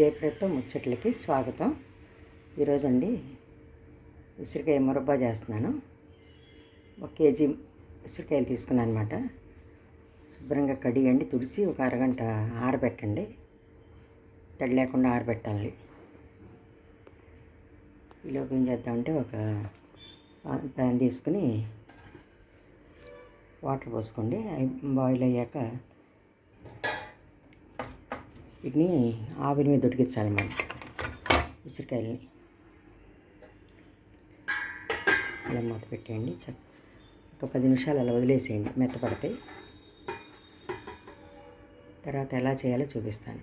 జయప్రదతో ముచ్చట్లకి స్వాగతం. ఈరోజండి ఉసిరికాయ మురబ్బా చేస్తున్నాను. ఒక కేజీ ఉసిరికాయలు తీసుకున్నాను అనమాట శుభ్రంగా కడిగండి తుడిసి ఒక అరగంట ఆరబెట్టండి. తడి లేకుండా ఆరబెట్టాలి. ఈలోపు ఏం చేద్దామంటే ఒక ప్యాన్ తీసుకుని వాటర్ పోసుకోండి. అవి బాయిల్ అయ్యాక వీటిని ఆవిరి మీద ఉడికించాలి మనం ఉసిరికాయలని. ఇలా మూత పెట్టేయండి. ఒక పది నిమిషాలు అలా వదిలేసేయండి. మెత్తపడతాయి తర్వాత ఎలా చేయాలో చూపిస్తాను.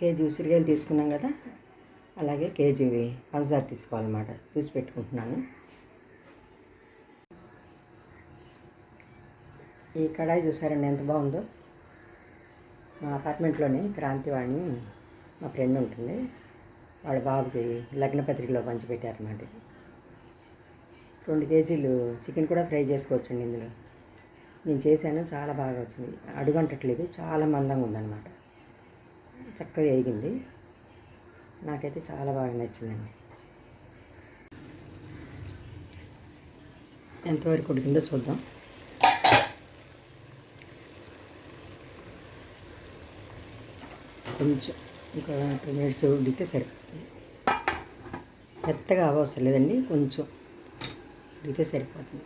కేజీ ఉసిరికాయలు తీసుకున్నాం కదా. అలాగే కేజీ పంచదార తీసుకోవాలన్నమాట. చూసి పెట్టుకుంటున్నాను. ఈ కడాయి చూసారండి ఎంత బాగుందో? మా అపార్ట్మెంట్లోని క్రాంతివాణి మా ఫ్రెండ్ ఉంటుంది. వాళ్ళ బాబుకి లగ్న పత్రికలో పంచిపెట్టారన్నమాట. రెండు కేజీలు చికెన్ కూడా ఫ్రై చేసుకోవచ్చండి ఇందులో. నేను చేశాను చాలా బాగా వచ్చింది. అడుగంటట్లేదు చాలా మందంగా ఉందన్నమాట. చక్కగా వేగింది. నాకైతే చాలా బాగా నచ్చిందండి. ఎంతవరకు ఉడికిందో చూద్దాం. కొంచెం ఇంకా టూ మినిట్స్ ఉడికితే సరిపోతుంది. మెత్తగా అవసరం లేదండి కొంచెం ఉడికితే సరిపోతుంది.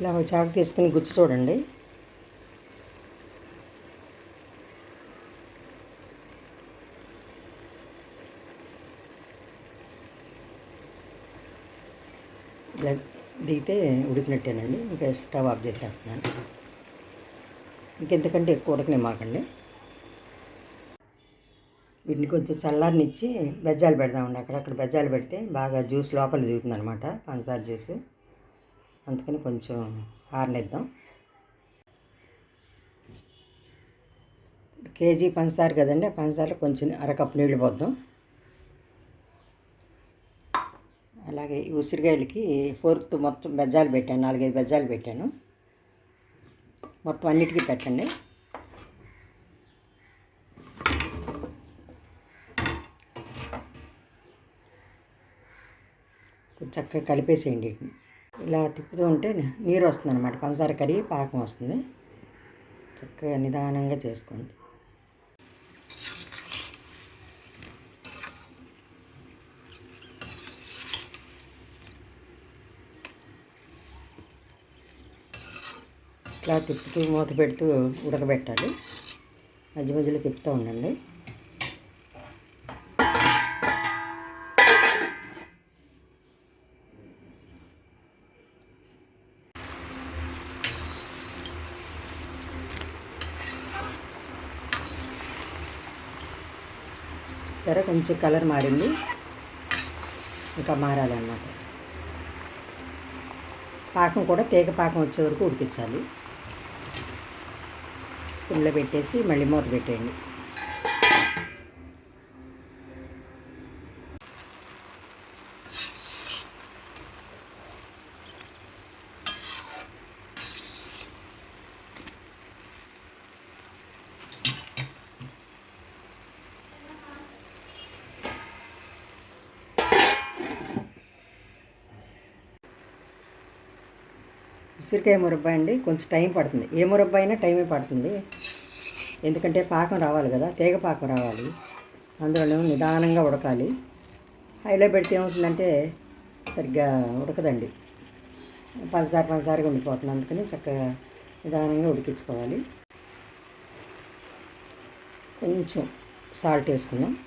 ఇలా చాకు తీసుకుని గుచ్చి చూడండి ఇలా ఉడికితే ఉడికినట్టేనండి. ఇంకా స్టవ్ ఆఫ్ చేసేస్తున్నాను. ఇంకెంతకంటే ఎక్కువ ఉడకనే మాకండి. వీటిని కొంచెం చల్లారినిచ్చి బెజ్జాలు పెడదామండి. అక్కడక్కడ బెజ్జాలు పెడితే బాగా జ్యూస్ లోపల దిగుతుంది అనమాట పంచదార జ్యూస్. అందుకని కొంచెం ఆరనిద్దాం. కేజీ పంచదార కదండి ఆ పంచదారలో కొంచెం అరకప్పు నీళ్ళు పోద్దాం. అలాగే ఈ ఉసిరికాయలకి ఫోర్త్ మొత్తం బెజ్జాలు పెట్టాను నాలుగైదు బెజ్జాలు పెట్టాను. మొత్తం అన్నిటికీ పెట్టండి. కొంచెం చక్కగా కలిపేసేయండి. ఇలా తిప్పుతూ ఉంటే నీరు వస్తుంది అనమాట పంచదార కరిగి పాకం వస్తుంది. చక్కగా నిదానంగా చేసుకోండి. ఇట్లా తిప్పుతూ మూత పెడుతూ ఉడకబెట్టాలి. మధ్య మధ్యలో తిప్పుతూ ఉండండి. సరే కొంచెం కలర్ మారింది. ఇంకా మారాలన్నమాట. పాకం కూడా తీగ పాకం వచ్చే వరకు ఉడికించాలి. సిమ్లో పెట్టేసి మళ్ళీ మూత పెట్టేయండి. ఉసిరికాయ మురబ్బా అండి కొంచెం టైం పడుతుంది. ఏ మురబ్బా అయినా టైమే పడుతుంది. ఎందుకంటే పాకం రావాలి కదా తీగ పాకం రావాలి. అందులో నిదానంగా ఉడకాలి. హైలో పెడితే ఏమవుతుందంటే సరిగ్గా ఉడకదండి. పంచదార పంచదారగా ఉండిపోతుంది. అందుకని చక్కగా నిదానంగా ఉడికించుకోవాలి. కొంచెం సాల్ట్ వేసుకుందాం.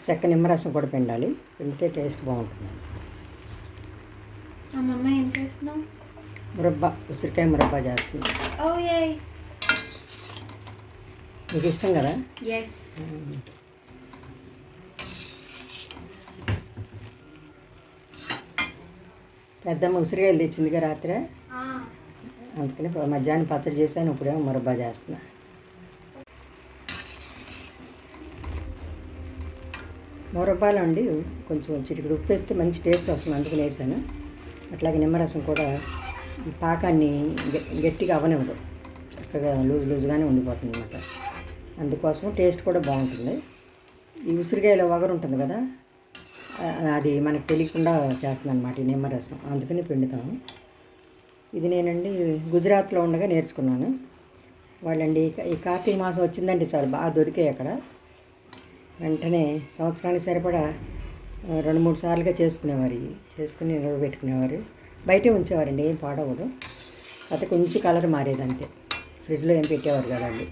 ఒక చెక్క నిమ్మరసం కూడా పిండాలి. పిండితే టేస్ట్ బాగుంటుంది అమ్మమ్మ ఏం చేస్తున్నావు? మురబ్బా ఉసిరికాయ మురబ్బా చేస్తుంది. Oh, మీకు ఇష్టం కదా? ఎస్ పెద్దమ్మ ఉసిరికాయలు తెచ్చిందిగా రాత్రి? అందుకని మధ్యాహ్నం పచ్చడి చేశాను ఇప్పుడేమో మురబ్బా చేస్తున్నా. మురబ్బాలో కొంచెం చిటికడు ఉప్పు వేస్తే మంచి టేస్ట్ వస్తుంది. అందుకని వేసాను. అట్లాగే నిమ్మరసం కూడా ఈ పాకాన్ని గట్టిగా అవనివ్వదు. చక్కగా లూజ్ లూజ్గానే ఉండిపోతుంది అనమాట అందుకోసం టేస్ట్ కూడా బాగుంటుంది. ఈ ఉసిరికాయలో వగరు ఉంటుంది కదా అది మనకు తెలియకుండా చేస్తుంది అనమాట ఈ నిమ్మరసం. అందుకని పిండుతాము ఇది నేనండి గుజరాత్లో ఉండగా నేర్చుకున్నాను. వాళ్ళండి ఈ ఈ కార్తీక మాసం వచ్చిందంటే చాలు బాగా దొరికాయి అక్కడ. వెంటనే సంవత్సరానికి సరిపడా రెండు మూడు సార్లుగా చేసుకునేవారు ఇవి. చేసుకుని నిల్వ పెట్టుకునేవారు బయటే ఉంచేవారండి ఏం పాడవదు అత కొంచెం కలర్ మారేదంతే ఫ్రిడ్జ్లో ఏం పెట్టేవారు కదండి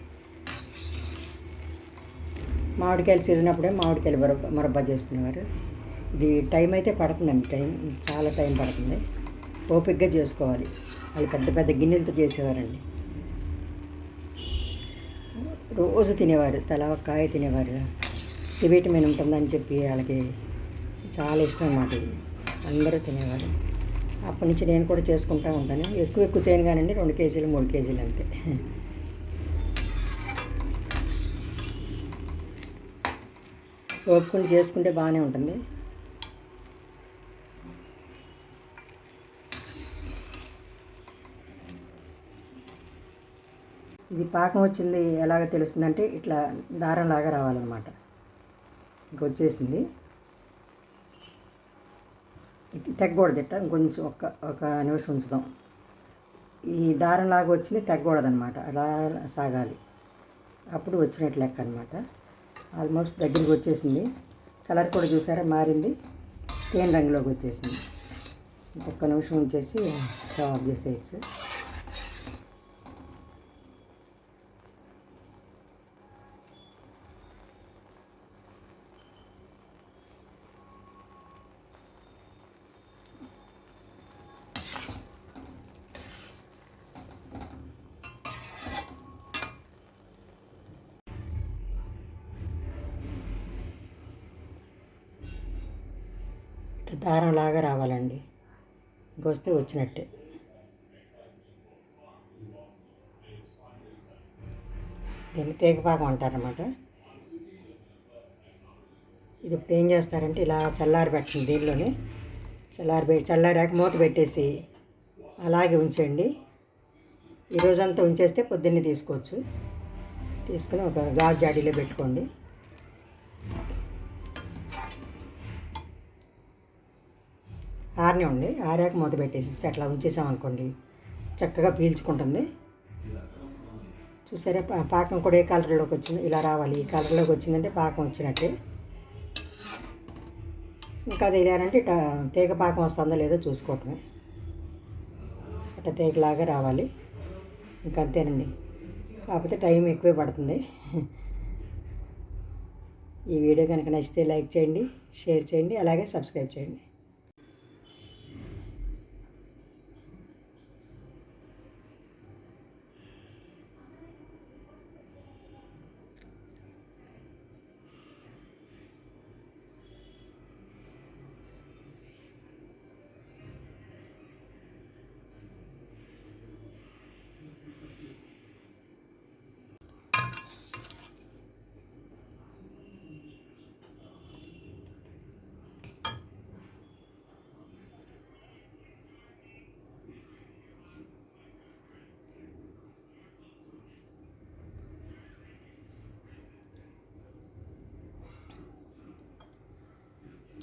మామిడికాయలు సీజన్ అప్పుడే మామిడికాయలు మురబ్బ మురబ్బా చేసుకునేవారు. ఇది టైం అయితే పడుతుందండి టైం చాలా టైం పడుతుంది. ఓపిక్గా చేసుకోవాలి. వాళ్ళు పెద్ద పెద్ద గిన్నెలతో చేసేవారండి. రోజు తినేవారు తల కాయ తినేవారు. సివిటమిన్ ఉంటుందని చెప్పి వాళ్ళకి చాలా ఇష్టం అన్నమాట ఇది. అందరూ తినేవారు. అప్పటి నుంచి నేను కూడా చేసుకుంటూ ఉంటాను. ఎక్కువ ఎక్కువ చేయను కానండి రెండు కేజీలు మూడు కేజీలు అంతే. ఓపుకొని చేసుకుంటే బాగానే ఉంటుంది. ఇది పాకం వచ్చింది ఎలాగ తెలుస్తుందంటే ఇట్లా దారంలాగా రావాలన్నమాట. ఇంక వచ్చేసింది తెగ్గకూడదు ఇట్ట ఇంకొంచెం ఒక్క ఒక నిమిషం ఉంచుదాం. ఈ దారం లాగా వచ్చింది తెగ్గకూడదనమాట అలా సాగాలి. అప్పుడు వచ్చినట్టు లెక్క అనమాట ఆల్మోస్ట్ దగ్గరికి వచ్చేసింది. కలర్ కూడా చూసారా? మారింది. తేనె రంగులోకి వచ్చేసింది. ఒక్క నిమిషం ఉంచేసి స్టవ్ ఆఫ్ చేసేయచ్చు. దారంలాగా రావాలండి. ఇంకొస్తే వచ్చినట్టే. దీన్ని తేగపాకం అంటారనమాట ఇది ఇప్పుడు ఏం చేస్తారంటే ఇలా చల్లారి పెట్టండి దీనిలోనే. చల్లారి పెట్టి చల్లారాక మూత పెట్టేసి అలాగే ఉంచండి. ఈ రోజంతా ఉంచేస్తే పొద్దున్నే తీసుకోవచ్చు. తీసుకుని ఒక గాజు జాడీలో పెట్టుకోండి. ఆరనివ్వండి ఆరాక మూత పెట్టేసి అట్లా ఉంచేసామనుకోండి చక్కగా పీల్చుకుంటుంది. చూసారా పాకం కూడా ఏ కలర్లోకి వచ్చింది? ఇలా రావాలి. ఈ కలర్లోకి వచ్చిందంటే పాకం వచ్చినట్టే. ఇంకా తెలియాలంటే ఇట తీగ పాకం వస్తుందో లేదో చూసుకోవటమే. అట్లా తీగలాగా రావాలి. ఇంకా అంతేనండి. కాకపోతే టైం ఎక్కువే పడుతుంది. ఈ వీడియో కనుక నచ్చితే లైక్ చేయండి షేర్ చేయండి అలాగే సబ్స్క్రైబ్ చేయండి.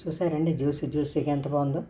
చూసారండి జ్యూసీ జ్యూసీగా ఎంత బాగుందో.